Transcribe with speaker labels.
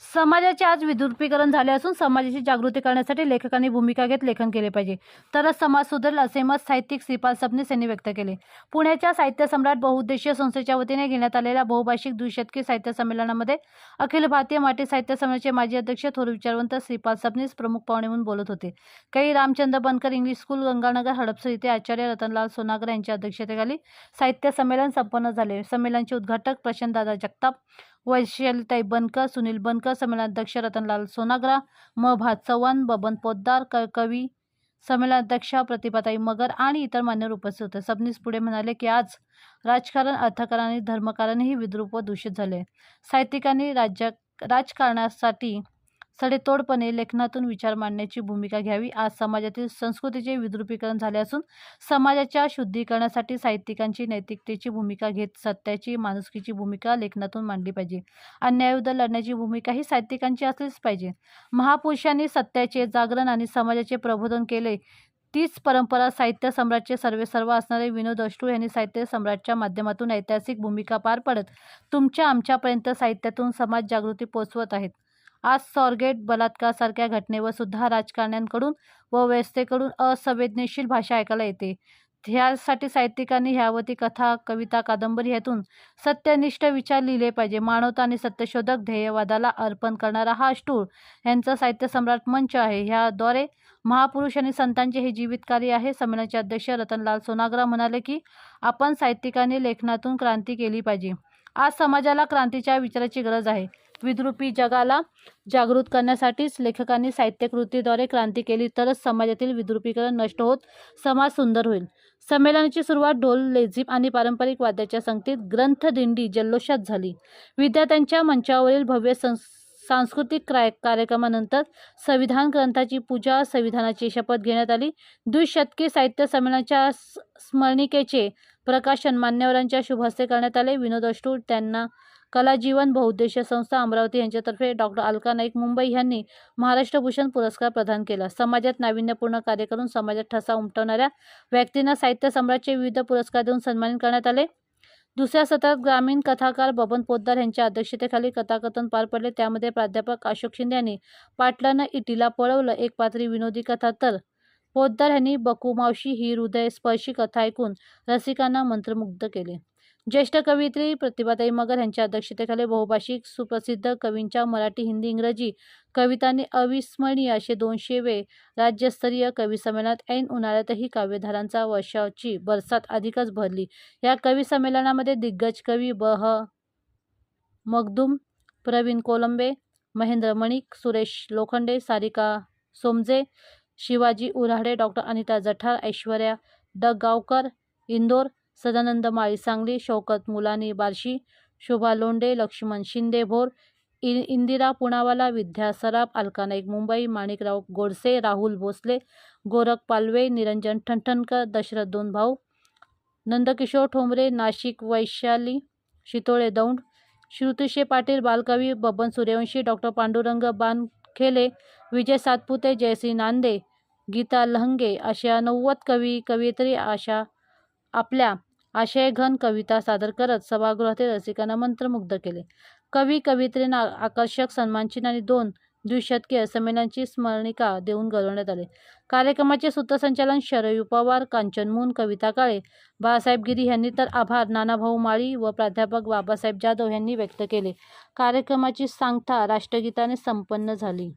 Speaker 1: समाजाचे आज विद्रुपीकरण झाले असून समाजाची जागृती करण्यासाठी लेखकांनी भूमिका घेत लेखन केले पाहिजे. तरच समाज सुधारेल असे मत साहित्यिक श्रीपाल सबनीस यांनी व्यक्त केले. पुण्याच्या साहित्य सम्राट बहुउद्देशीय संस्थेच्या वतीने घेण्यात आलेल्या बहुभाषिक द्विशतकी साहित्य संमेलनामध्ये अखिल भारतीय मराठी साहित्य संमेलनाचे माजी अध्यक्ष थोर विचारवंत श्रीपाल सबनीस प्रमुख पाहुणे म्हणून बोलत होते. काही रामचंद्र बनकर इंग्लिश स्कूल गंगानगर हडपसर इथे आचार्य रतनलाल सोनागर यांच्या अध्यक्षतेखाली साहित्य संमेलन संपन्न झाले. संमेलनाचे उद्घाटक प्रशांतदादा जगताप वैशालीताई बनकर सुनील बनकर संमेलनाध्यक्ष रतनलाल सोनाग्रा म. भात चव्हाण बबन पोद्दार क. कवी संमेलनाध्यक्ष प्रतिभाताई मगर आणि इतर मान्यवर उपस्थित होते सबनीस पुढे म्हणाले की आज राजकारण अर्थकारण आणि धर्मकारणही विद्रूप व दूषित झाले. साहित्यिकांनी राज्य राजकारणासाठी सडेतोडपणे लेखनातून विचार मांडण्याची भूमिका घ्यावी. आज समाजातील संस्कृतीचे विद्रुपीकरण झाले असून समाजाच्या शुद्धीकरणासाठी साहित्यिकांची नैतिकतेची भूमिका घेत सत्याची माणुसकीची भूमिका लेखनातून मांडली पाहिजे. अन्यायविरुद्ध लढण्याची भूमिका ही साहित्यिकांची असलीच पाहिजे. महापुरुषांनी सत्याचे जागरण आणि समाजाचे प्रबोधन केले. तीच परंपरा साहित्य सम्राटचे सर्वेसर्वा असणारे विनोद अष्टू यांनी साहित्य सम्राटच्या माध्यमातून ऐतिहासिक भूमिका पार पडत तुमच्या आमच्यापर्यंत साहित्यातून समाज जागृती पोचवत आहेत. आज सॉर्गेट बलात्कारसारख्या घटनेवर सुद्धा राजकारण्यांकडून व व्यवस्थेकडून असंवेदनशील भाषा ऐकायला येते. ह्यासाठी साहित्यिकांनी ह्यावती कथा कविता कादंबरी ह्यातून सत्यनिष्ठ विचार लिहिले पाहिजे. मानवता आणि सत्यशोधक ध्येयवादाला अर्पण करणारा हा अष्टूळ यांचा साहित्य सम्राट मंच आहे. ह्याद्वारे महापुरुष आणि संतांचे हे जीवित कार्य आहे. संमेलनाचे अध्यक्ष रतनलाल सोनाग्रा म्हणाले की आपण साहित्यिकांनी लेखनातून क्रांती केली पाहिजे. आज समाजाला क्रांतीच्या विचाराची गरज आहे. विद्रुपी जगाला जागृत करण्यासाठीच लेखकांनी साहित्यकृतीद्वारे क्रांती केली तरच समाजातील विद्रुपीकरण नष्ट होत समाज सुंदर होईल. संमेलनाची सुरुवात ढोल लेझिम आणि पारंपरिक वाद्याच्या संगतीत ग्रंथदिंडी जल्लोषात झाली. विद्यार्थ्यांच्या मंचावरील भव्य सं सांस्कृतिक क्राय कार्यक्रमानंतर संविधान ग्रंथाची पूजा संविधानाची शपथ घेण्यात आली. द्विशतकी साहित्य संमेलनाच्या स्मरणिकेचे प्रकाशन मान्यवरांच्या शुभहस्ते करण्यात आले. विनोद अष्टूर त्यांना कलाजीवन बहुउद्देशीय संस्था अमरावती यांच्यातर्फे डॉक्टर अलका नाईक मुंबई यांनी महाराष्ट्र भूषण पुरस्कार प्रदान केला. समाजात नाविन्यपूर्ण कार्य करून समाजात ठसा उमटवणाऱ्या व्यक्तींना साहित्य सम्राटचे विविध पुरस्कार देऊन सन्मानित करण्यात आले. दुसऱ्या सत्रात ग्रामीण कथाकार बबन पोद्दार यांच्या अध्यक्षतेखाली कथाकथन पार पडले. त्यामध्ये प्राध्यापक अशोक शिंदे यांनी पाटलानं इटीला पळवलं. एक पात्री विनोदी कथा तर पोद्दार यांनी बकुमावशी ही हृदयस्पर्शी कथा ऐकून रसिकांना मंत्रमुग्ध केले. ज्येष्ठ कवयित्री प्रतिभाताई मगर यांच्या अध्यक्षतेखाली बहुभाषिक सुप्रसिद्ध कवींच्या मराठी हिंदी इंग्रजी कवितांनी अविस्मरणीय असे दोनशेवे राज्यस्तरीय कवी संमेलनात ऐन उन्हाळ्यातही काव्यधारांचा वर्षाची बरसात अधिकच भरली. या कवी संमेलनामध्ये दिग्गज कवी ब. ह. मगदूम प्रवीण कोलंबे महेंद्र मणिक सुरेश लोखंडे सारिका सोमजे शिवाजी उराडे डॉक्टर अनिता जठार ऐश्वर्या ड गावकर इंदोर सदानंद माळी सांगली शौकत मुलानी बार्शी शोभा लोंडे लक्ष्मण शिंदे भोर इ इंदिरा पुणावाला विद्या सराफ अलका नाईक मुंबई माणिकराव गोडसे राहुल भोसले गोरख पालवे निरंजन ठणठणकर दशरथ दोन भाऊ नंदकिशोर ठोंबरे नाशिक वैशाली शितोळे दौंड श्रुतिशे पाटील बालकवी बबन सूर्यवंशी डॉक्टर पांडुरंग बानखेले विजय सातपुते जयश्री नांदे गीता लहंगे अशा नव्वद कवी कवयित्री अशा आपल्या आशयघन कविता सादर करत सभागृहातील रसिकांना मंत्रमुग्ध केले. कवी कवयित्रींना आकर्षक सन्मानचिन्ह आणि दोन द्विशतकीय संमेलनाची स्मरणिका देऊन गौरवण्यात आले. कार्यक्रमाचे सूत्रसंचालन शरयू पवार कांचन मून कविता काळे बाळासाहेब गिरी यांनी तर आभार नानाभाऊ माळी व प्राध्यापक बाबासाहेब जाधव यांनी व्यक्त केले. कार्यक्रमाची सांगता राष्ट्रगीताने संपन्न झाली.